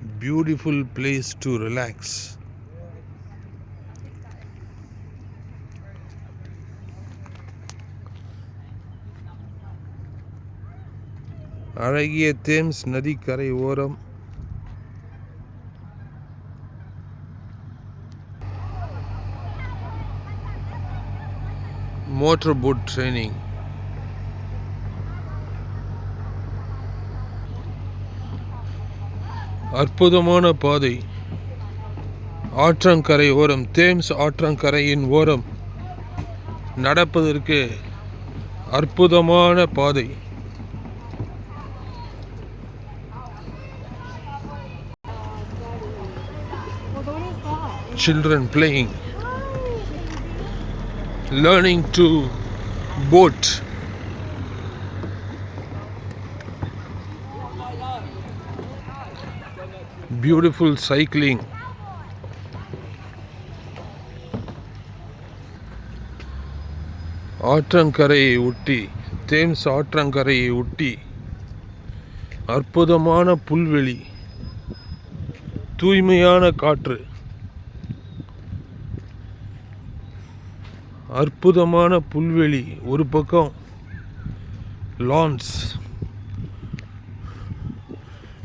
beautiful place to relax. அழகிய Thames நதிக்கரை ஓரம் மோட்டர் போட் ட்ரைனிங் அற்புதமான பாதை. ஆற்றங்கரை ஓரம் தேம்ஸ் ஆற்றங்கரையின் ஓரம். நடப்பதற்கு அற்புதமான பாதை. Children playing learning children playing. Learning to boat. Beautiful cycling. ஆற்றங்கரையை ஒட்டி தேம்ஸ் ஆற்றங்கரையை ஒட்டி அற்புதமான புல்வெளி தூய்மையான காற்று அற்புதமான புல்வெளி ஒரு பக்கம் லான்ஸ்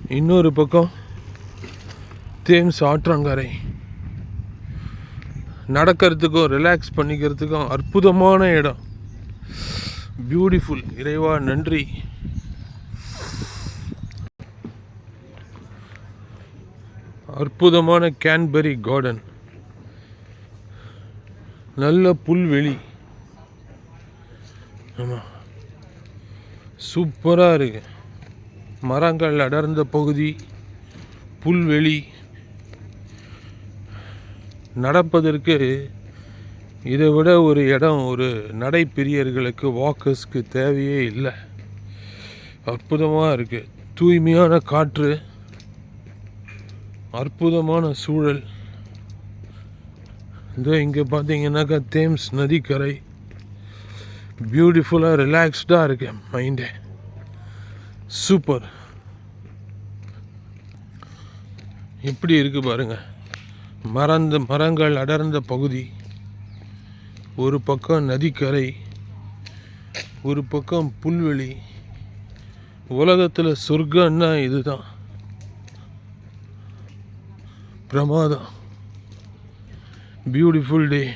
இன்னொரு பக்கம் தேம்ஸ் ஆற்றங்கரை நடக்கிறதுக்கும் ரிலாக்ஸ் பண்ணிக்கிறதுக்கும் அற்புதமான இடம். பியூட்டிஃபுல் இறைவா நன்றி. அற்புதமான கேன்பெரி கார்டன் நல்ல புல்வெளி. ஆமாம் சூப்பராக இருக்கு. மரங்கள் அடர்ந்த பகுதி புல்வெளி. நடப்பதற்கு இதை விட ஒரு இடம் ஒரு நடைப்பிரியர்களுக்கு வாக்கர்ஸ்க்கு தேவையே இல்லை. அற்புதமாக இருக்குது தூய்மையான காற்று அற்புதமான சூழல். இதோ இங்கே பார்த்தீங்கன்னாக்கா தேம்ஸ் நதிக்கரை. பியூட்டிஃபுல்லாக ரிலாக்ஸ்டாக இருக்கு மைண்டு சூப்பர் எப்படி இருக்குது பாருங்கள் மறந்து மரங்கள் அடர்ந்த பகுதி. ஒரு பக்கம் நதிக்கரை ஒரு பக்கம் புல்வெளி. உலகத்தில் சொர்க்கன்னா இதுதான். பிரமாதம். பியூட்டிஃபுல் டே